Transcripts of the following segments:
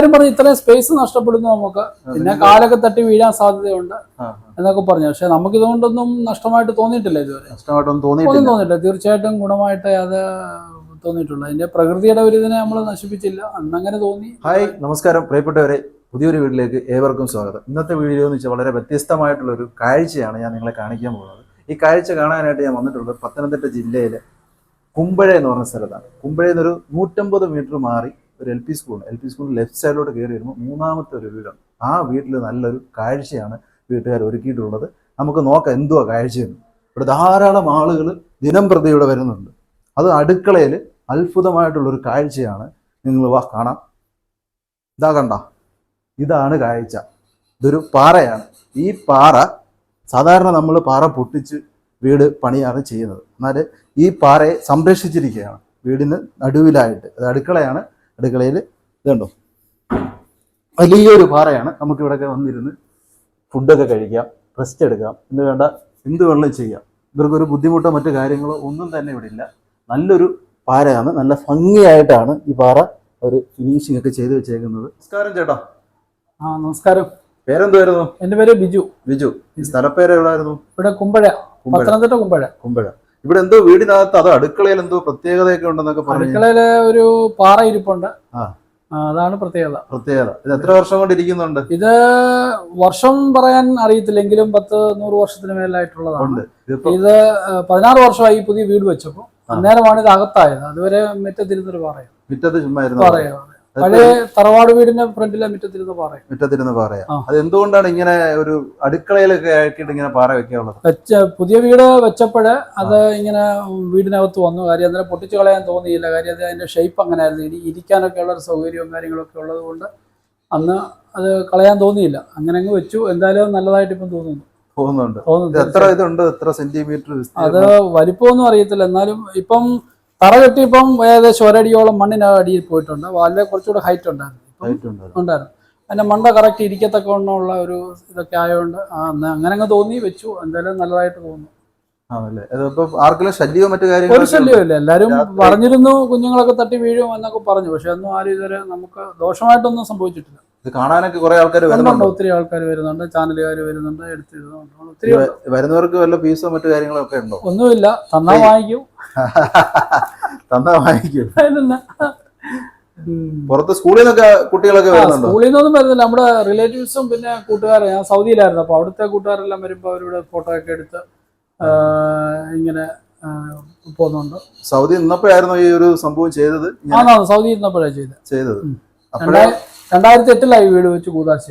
എല്ലാരും പറഞ്ഞു ഇത്രയും സ്പേസ് നഷ്ടപ്പെടുന്നു നമുക്ക്. പിന്നെ കാലൊക്കെ തട്ടി വീഴാൻ സാധ്യതയുണ്ട് എന്നൊക്കെ പറഞ്ഞു. പക്ഷെ നമുക്ക് ഇതുകൊണ്ടൊന്നും നഷ്ടമായിട്ട് തോന്നിയിട്ടില്ല ഇതുവരെ. നഷ്ടമായിട്ടൊന്നും തോന്നിയിട്ടില്ല. തോന്നിയില്ല തീർച്ചയായിട്ടും ഗുണമായിട്ട് അത് തോന്നിയിട്ടുള്ളൂ. അതിന്റെ പ്രകൃതിയുടെ ഒരു ഇതിനെ നമ്മൾ നശിപ്പിച്ചില്ല. അന്നങ്ങനെ തോന്നി. ഹായ് നമസ്കാരം. പ്രിയപ്പെട്ടവരെ പുതിയൊരു വീട്ടിലേക്ക് ഏവർക്കും സ്വാഗതം. ഇന്നത്തെ വീഡിയോ എന്ന് വെച്ചാൽ വളരെ വ്യത്യസ്തമായിട്ടുള്ള ഒരു കാഴ്ചയാണ് ഞാൻ നിങ്ങളെ കാണിക്കാൻ പോകുന്നത്. ഈ കാഴ്ച കാണാനായിട്ട് ഞാൻ വന്നിട്ടുള്ളത് പത്തനംതിട്ട ജില്ലയിലെ കുമ്പഴ എന്ന് പറഞ്ഞ സ്ഥലത്താണ്. കുമ്പഴയിൽ എന്നൊരു നൂറ്റമ്പത് മീറ്റർ മാറി ഒരു L P school L P school left സൈഡിലോട്ട് കയറി വരുമ്പോൾ മൂന്നാമത്തെ ഒരു വീടാണ്. ആ വീട്ടിൽ നല്ലൊരു കാഴ്ചയാണ് വീട്ടുകാർ ഒരുക്കിയിട്ടുള്ളത്. നമുക്ക് നോക്കാം എന്തുവാ കാഴ്ചയെന്ന്. ഇവിടെ ധാരാളം ആളുകൾ ദിനം പ്രതി വരുന്നുണ്ട്. അത് അടുക്കളയിൽ അത്ഭുതമായിട്ടുള്ള ഒരു കാഴ്ചയാണ്. നിങ്ങൾ വാ കാണാം. ഇതാ കണ്ട? ഇതാണ് കാഴ്ച. ഇതൊരു പാറയാണ്. ഈ പാറ സാധാരണ നമ്മൾ പാറ പൊട്ടിച്ച് വീട് പണിയാണ് ചെയ്യുന്നത്. എന്നാൽ ഈ പാറയെ സംരക്ഷിച്ചിരിക്കുകയാണ്. വീടിന് നടുവിലായിട്ട്. അത് അടുക്കളയാണ്. അടുക്കളയിൽ ഇതുണ്ടോ വലിയൊരു പാറയാണ് നമുക്ക് ഇവിടെയൊക്കെ വന്നിരുന്ന് ഫുഡൊക്കെ കഴിക്കാം റെസ്റ്റ് എടുക്കാം. എന്ന് വേണ്ട എന്ത് വേണമെങ്കിലും ചെയ്യാം. ഇവർക്കൊരു ബുദ്ധിമുട്ടോ മറ്റു കാര്യങ്ങളോ ഒന്നും തന്നെ ഇവിടെ ഇല്ല. നല്ലൊരു പാറയാണ് നല്ല ഭംഗിയായിട്ടാണ് ഈ പാറ ഒരു ഫിനിഷിംഗ് ഒക്കെ ചെയ്ത് വെച്ചേക്കുന്നത്. നമസ്കാരം ചേട്ടാ. ആ നമസ്കാരം. പേരെന്തായിരുന്നു എന്റെ പേര് ബിജു. ബിജു. സ്ഥലപ്പേര് എവിടായിരുന്നു ഇവിടെ കുമ്പഴ. പത്തനംതിട്ട കുമ്പഴ. കുമ്പഴ. ഇവിടെ എന്തോ വീടിനകത്ത് അത് അടുക്കളയിൽ എന്തോ പ്രത്യേകതയൊക്കെ ഉണ്ടെന്നൊക്കെ പറഞ്ഞു. അടുക്കളയിൽ ഒരു പാറ ഇരിപ്പുണ്ട്. അതാണ് പ്രത്യേകത. പ്രത്യേകത. ഇത് എത്ര വർഷം കൊണ്ട് ഇരിക്കുന്നുണ്ട്? ഇത് വർഷം പറയാൻ അറിയത്തില്ലെങ്കിലും പത്ത് നൂറ് വർഷത്തിന് മേലായിട്ടുള്ളതാണ്. ഇത് പതിനാറ് വർഷമായി പുതിയ വീട് വെച്ചപ്പോൾ അന്നേരമാണ് ഇത് അകത്തായത്. അതുവരെ മുറ്റത്തിരുന്നൊരു പാറയാണ്. മുറ്റത്ത് ചുമ്മാ ഇരുന്ന് പാറയാണ്. പഴയ തറവാട് വീടിന്റെ ഫ്രണ്ടിലെ മുറ്റത്തിരുന്ന് പാറയാണ് മുറ്റത്തിരുന്ന് പാറയാ. അത് എന്തുകൊണ്ടാണ് ഇങ്ങനെ ഒരു അടുക്കളയിലൊക്കെ ആക്കിയിട്ട് ഇങ്ങനെ പാറ വെക്കാനുള്ളത്? വെച്ച പുതിയ വീട് വെച്ചപ്പോഴ് അത് ഇങ്ങനെ വീടിനകത്ത് വന്നു. കാര്യം അന്നേരം പൊട്ടിച്ചു കളയാൻ തോന്നിയില്ല. കാര്യം അത് അതിന്റെ ഷേപ്പ് അങ്ങനെ ആയിരുന്നു ഇനി ഇരിക്കാനൊക്കെ ഉള്ള ഒരു സൗകര്യവും കാര്യങ്ങളൊക്കെ ഉള്ളത് കൊണ്ട് അന്ന് അത് കളയാൻ തോന്നിയില്ല. അങ്ങനെ അങ്ങ് വെച്ചു. എന്തായാലും നല്ലതായിട്ട് ഇപ്പം തോന്നുന്നു. തോന്നുന്നുണ്ട്. എത്ര ഇതുണ്ട്? എത്ര സെന്റിമീറ്റർ അത് വലിപ്പമൊന്നും അറിയത്തില്ല. എന്നാലും ഇപ്പം തറ കെട്ടിയപ്പം ഏകദേശം ഒരടിയോളം മണ്ണിന് അടിയിൽ പോയിട്ടുണ്ട്. വാലിലെ കുറച്ചുകൂടെ ഹൈറ്റ് ഉണ്ടായിരുന്നു. ഇപ്പം ഉണ്ടായിരുന്നു. അതിന്റെ മണ്ട കറക്റ്റ് ഇരിക്കത്തക്കവണ്ണമുള്ള ഒരു ഇതൊക്കെ ആയതുകൊണ്ട് അങ്ങനെ അങ്ങ് തോന്നി വെച്ചു. എന്തായാലും നല്ലതായിട്ട് തോന്നുന്നു. ആണല്ലേ? അതിപ്പോ ആർക്കെങ്കിലും ശല്യമോ മറ്റു ഒരു ശല്യവും എല്ലാരും രാത്രി- പറഞ്ഞിരുന്നു കുഞ്ഞുങ്ങളൊക്കെ തട്ടി വീഴും എന്നൊക്കെ പറഞ്ഞു. പക്ഷെ ഒന്നും ആരും ഇതുവരെ നമുക്ക് ദോഷമായിട്ടൊന്നും സംഭവിച്ചിട്ടില്ല. ഇത് കാണാനൊക്കെ കുറെ ആൾക്കാർ വരുന്നുണ്ട്. ഒത്തിരി ആൾക്കാർ വരുന്നുണ്ട് ചാനലുകാർ വരുന്നുണ്ട് എടുത്തിരുന്നുണ്ട് ഒത്തിരി. വരുന്നവർക്ക് വല്ല ഫീസോ മറ്റു കാര്യങ്ങളോ ഒക്കെ ഉണ്ടോ? ഒന്നുമില്ല. തന്നാ വാങ്ങിക്കും. തന്നാ വാങ്ങിക്കും. പുറത്ത് സ്കൂളിൽ നിന്നൊക്കെ കുട്ടികളൊക്കെ വരുന്നുണ്ട്? സ്കൂളിൽ നിന്നൊന്നും വരുന്നില്ല. നമ്മുടെ റിലേറ്റീവ്സും പിന്നെ കൂട്ടുകാരെ. ഞാൻ സൗദിയിലായിരുന്നു. അപ്പോൾ അവിടുത്തെ കൂട്ടുകാരെല്ലാം വരുമ്പോൾ അവരുടെ ഫോട്ടോ ഒക്കെ എടുത്ത് ഇങ്ങനെ പോകുന്നുണ്ട്. സൗദി നിന്നപ്പോഴായിരുന്നു ഈ ഒരു സംഭവം ചെയ്തത്? സൗദി നിന്നപ്പോഴാണ് ചെയ്തത്. ചെയ്തത്. അപ്പോഴേ രണ്ടായി- രണ്ടായിരത്തി എട്ടിലായി വീട് വെച്ച് കൂതാശ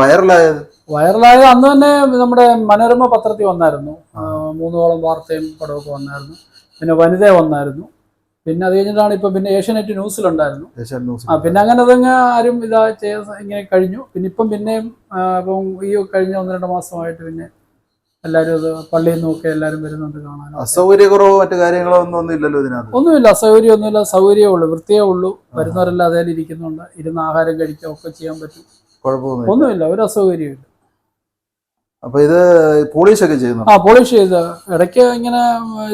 വൈറലായത്? വൈറലായത് അന്ന് തന്നെ നമ്മുടെ മനോരമ പത്രത്തിൽ വന്നായിരുന്നു. മൂന്നോളം വാർത്തയും പടമൊക്കെ വന്നായിരുന്നു. പിന്നെ വനിത വന്നായിരുന്നു. പിന്നെ അത് കഴിഞ്ഞിട്ടാണ് ഇപ്പൊ പിന്നെ ഏഷ്യാനെറ്റ് ന്യൂസിലുണ്ടായിരുന്നു. ആ പിന്നെ അങ്ങനെ അതങ്ങ് ആരും ഇതാ ചെയ്ത് ഇങ്ങനെ കഴിഞ്ഞു. പിന്നെ ഇപ്പം പിന്നെയും ഇപ്പം ഈ കഴിഞ്ഞ ഒന്ന് രണ്ട് മാസമായിട്ട് പിന്നെ എല്ലാവരും അത് പള്ളിയിൽ നിന്നൊക്കെ എല്ലാവരും വരുന്നുണ്ട് കാണാൻ അസൗകര്യക്കുറവോ മറ്റു കാര്യങ്ങളോ ഒന്നും ഒന്നും ഇല്ലല്ലോ ഇതിനകത്ത്? ഒന്നുമില്ല അസൗകര്യം ഒന്നുമില്ല സൗകര്യമേ ഉള്ളൂ വൃത്തിയേ ഉള്ളൂ. വരുന്നവരെല്ലാം അതേ ഇരിക്കുന്നുണ്ട് ഇരുന്ന് ആഹാരം കഴിക്കുക ഒക്കെ ചെയ്യാൻ പറ്റും. ഒന്നുമില്ല ഒരു അസൗകര്യമില്ല അപ്പൊ ഇത് പോളിഷ് ഒക്കെ ചെയ്യുന്നു ആ പോളിഷ് ചെയ്ത് ഇടയ്ക്ക് ഇങ്ങനെ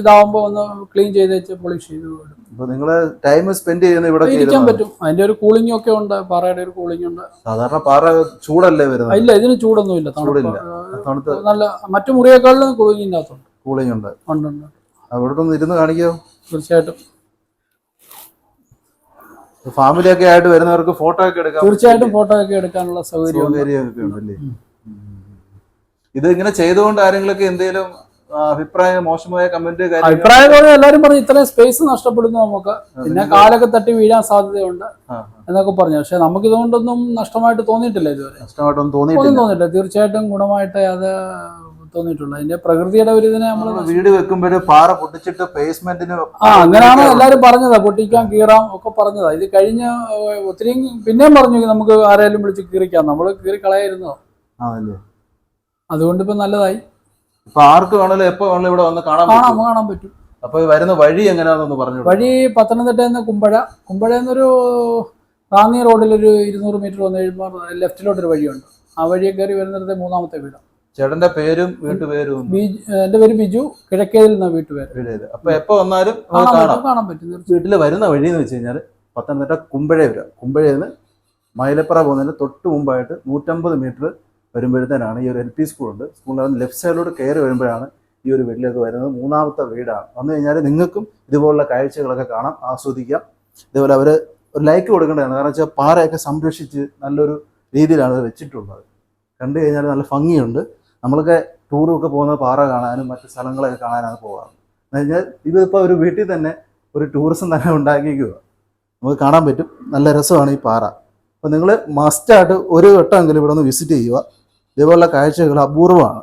ഇതാവുമ്പോ ഒന്ന് ക്ലീൻ ചെയ്ത് വെച്ച് പോളിഷ് ചെയ്ത്. അപ്പൊ നിങ്ങൾ ടൈം സ്പെൻഡ് ചെയ്യുന്ന ഇവിടെ ഇരിക്കാൻ പറ്റും. അതിന്റെ ഒരു കൂളിംഗ് ഒക്കെ ഉണ്ട് പാറയുടെ ഒരു കൂളിംഗ് ഉണ്ട്. സാധാരണ പാറ ചൂടല്ലേ വരുന്നത്? ഇല്ല ഇതിന് ചൂടൊന്നുമില്ല തണുപ്പ്. തണുത്ത് നല്ല മറ്റു മുറിയേക്കാളിലും കൂളിംഗിന്റെ അകത്തുണ്ട് കൂളിംഗ് ഉണ്ട് ഉണ്ട് ഉണ്ട് അവിടെ ഒന്ന് ഇരുന്ന് കാണിക്കോ. തീർച്ചയായിട്ടും. ഫാമിലി ഒക്കെ ആയിട്ട് വരുന്നവർക്ക് ഫോട്ടോ ഒക്കെ എടുക്കാം തീർച്ചയായിട്ടും ഫോട്ടോ ഒക്കെ എടുക്കാനുള്ള സൗകര്യം ഇത് ഇങ്ങനെ ചെയ്തുകൊണ്ട് ആരെങ്കിലും എന്തെങ്കിലും അഭിപ്രായം മോശമായ കമന്റ് അഭിപ്രായം പറഞ്ഞാൽ എല്ലാവരും പറഞ്ഞു ഇത്രയും സ്പേസ് നഷ്ടപ്പെടുന്നു നമുക്ക്. പിന്നെ കാലൊക്കെ തട്ടി വീഴാൻ സാധ്യതയുണ്ട് എന്നൊക്കെ പറഞ്ഞു. പക്ഷെ നമുക്ക് ഇതുകൊണ്ടൊന്നും നഷ്ടമായിട്ട് തോന്നിയിട്ടില്ല ഇതുവരെ. നഷ്ടമായിട്ടൊന്നും തോന്നിയിട്ടില്ല. തോന്നിയിട്ടില്ല. തീർച്ചയായിട്ടും ഗുണമായിട്ട് അത് തോന്നിയിട്ടുള്ളൂ. അതിന്റെ പ്രകൃതിയുടെ ഒരു ഇതിനെ നമ്മൾ നമ്മൾ വീട് വെക്കുമ്പോഴും പാറ പൊട്ടിച്ചിട്ട് പേസ്മെന്റിന് ആ അങ്ങനെയാണ് എല്ലാരും പറഞ്ഞതാ. പൊട്ടിക്കാം കീറാം ഒക്കെ പറഞ്ഞതാ. ഇത് കഴിഞ്ഞ ഒത്തിരി പിന്നെയും പറഞ്ഞു നമുക്ക് ആരെങ്കിലും വിളിച്ച് കീറിക്കാം. നമ്മൾ കീറി കളയായിരുന്നോ ആ അല്ലേ? അതുകൊണ്ട് ഇപ്പൊ നല്ലതായി. ഇപ്പൊ ആർക്ക് വേണമല്ലോ എപ്പോ വേണമല്ലോ ഇവിടെ വന്ന് കാണാൻ കാണാം പറ്റും കാണാൻ പറ്റും. അപ്പൊ ഈ വരുന്ന വഴി എങ്ങനെയാണെന്ന് പറഞ്ഞു വഴി പത്തനംതിട്ടയിൽ നിന്ന് കുമ്പഴ. കുമ്പഴയിൽ നിന്നൊരു റാന്നി റോഡിൽ ഒരു ഇരുന്നൂറ് മീറ്റർ വന്ന് കഴിയുമ്പോൾ ലെഫ്റ്റിലോട്ടൊരു വഴിയുണ്ട്. ആ വഴിയെ കയറി വരുന്നിടത്തെ മൂന്നാമത്തെ വീട് ചേട്ടന്റെ പേരും വീട്ടുപേരും ഒന്ന്. ബിജു എന്റെ പേര് ബിജു കിഴക്കേതിൽ വീട്ടുപേര്. അപ്പൊ എപ്പോ വന്നാലും കാണാൻ കാണാം. പറ്റും കാണാൻ പറ്റും തീർച്ചയായും. വീട്ടിൽ വരുന്ന വഴി എന്ന് വെച്ച് കഴിഞ്ഞാൽ പത്തനംതിട്ട കുമ്പഴ കുമ്പഴയിൽ നിന്ന് മൈലപ്പുറ പോകുന്നതിന് തൊട്ട് മുമ്പായിട്ട് നൂറ്റമ്പത് മീറ്റർ വരുമ്പോഴത്തേനാണ് ഈ ഒരു എൽ പി സ്കൂളുണ്ട്. നിന്ന് ലെഫ്റ്റ് സൈഡിലോട്ട് കയറി വരുമ്പോഴാണ് ഈ ഒരു വീട്ടിലേക്ക് വരുന്നത്. മൂന്നാമത്തെ വീടാണ്. വന്നു കഴിഞ്ഞാൽ നിങ്ങൾക്കും ഇതുപോലുള്ള കാഴ്ചകളൊക്കെ കാണാം. ആസ്വദിക്കാം. ഇതേപോലെ അവർ ഒരു ലൈക്ക് കൊടുക്കേണ്ടതാണ്. കാരണം വെച്ചാൽ പാറയൊക്കെ സംരക്ഷിച്ച് നല്ലൊരു രീതിയിലാണ് അത് വെച്ചിട്ടുള്ളത്. കണ്ടു കഴിഞ്ഞാൽ നല്ല ഭംഗിയുണ്ട്. നമ്മളൊക്കെ ടൂറൊക്കെ പോകുന്ന പാറ കാണാനും മറ്റ് സ്ഥലങ്ങളൊക്കെ കാണാനാണ് പോകാറ് എന്ന് കഴിഞ്ഞാൽ ഇതിപ്പോൾ ഒരു വീട്ടിൽ തന്നെ ഒരു ടൂറിസം തന്നെ ഉണ്ടാക്കിക്കുക നമുക്ക് കാണാൻ പറ്റും. നല്ല രസമാണ് ഈ പാറ. അപ്പോൾ നിങ്ങൾ മസ്റ്റായിട്ട് ഒരു വട്ടമെങ്കിലും ഇവിടെ ഒന്ന് വിസിറ്റ് ചെയ്യുക. ഇതേപോലുള്ള കാഴ്ചകൾ അപൂർവമാണ്.